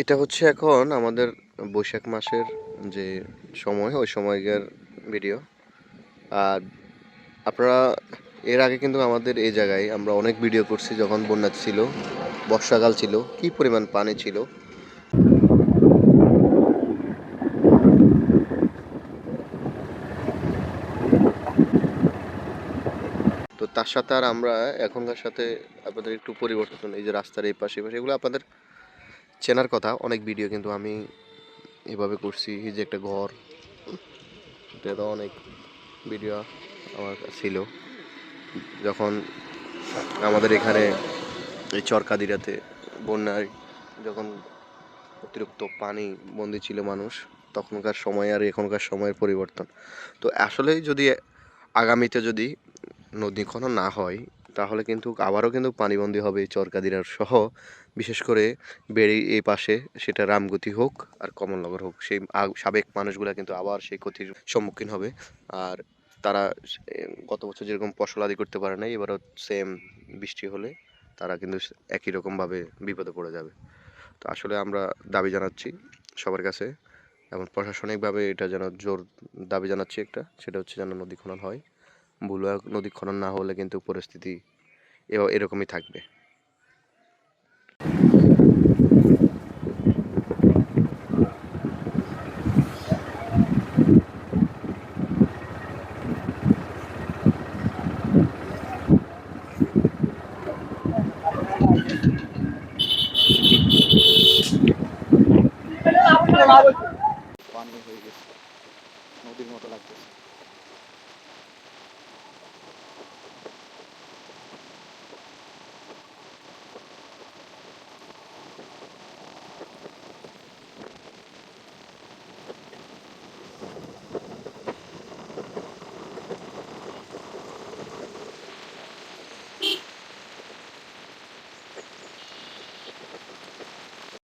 এটা হচ্ছে এখন আমাদের বৈশাখ মাসের যে সময়, ওই সময়কার ভিডিও আর আপনারা, এর আগে কিন্তু আমাদের এই জায়গায় আমরা অনেক ভিডিও করছি, যখন বন্যা ছিল, বর্ষাকাল ছিল, কি পরিমাণ পানি ছিল। তো তার সাথে আর আমরা এখনকার সাথে আপনাদের একটু পরিবর্তন, এই যে রাস্তার এই পাশে পাশে, এগুলো আপনাদের চেনার কথা, অনেক ভিডিও কিন্তু আমি এভাবে করছি, এই যে একটা ঘর তো অনেক ভিডিও আমার ছিল। যখন আমাদের এখানে এই চরকাদিরাতে বন্যায় যখন অতিরিক্ত পানি বন্দি ছিল মানুষ, তখনকার সময় আর এখনকার সময়ের পরিবর্তন। তো আসলে যদি আগামীতে যদি নদী খনন না হয় তাহলে কিন্তু আবারও কিন্তু পানিবন্দী হবে চরকাদিরার সহ। বিশেষ করে বেড়ি এই পাশে সেটা রামগতি হোক আর কমলনগর হোক, সেই সাবেক মানুষগুলো কিন্তু আবার সেই ক্ষতির সম্মুখীন হবে। আর তারা গত বছর যেরকম ফসল আদি করতে পারে নাই, এবারও সেম বৃষ্টি হলে তারা কিন্তু একই রকমভাবে বিপদে পড়ে যাবে। তো আসলে আমরা দাবি জানাচ্ছি সবার কাছে এবং প্রশাসনিকভাবে এটা যেন জোর দাবি জানাচ্ছি একটা, সেটা হচ্ছে যেন নদী খনন হয়। বুলুয়া নদী খনন না হলে কিন্তু পরিস্থিতি এরকমই থাকবে। নদীর মতো লাগতেছে।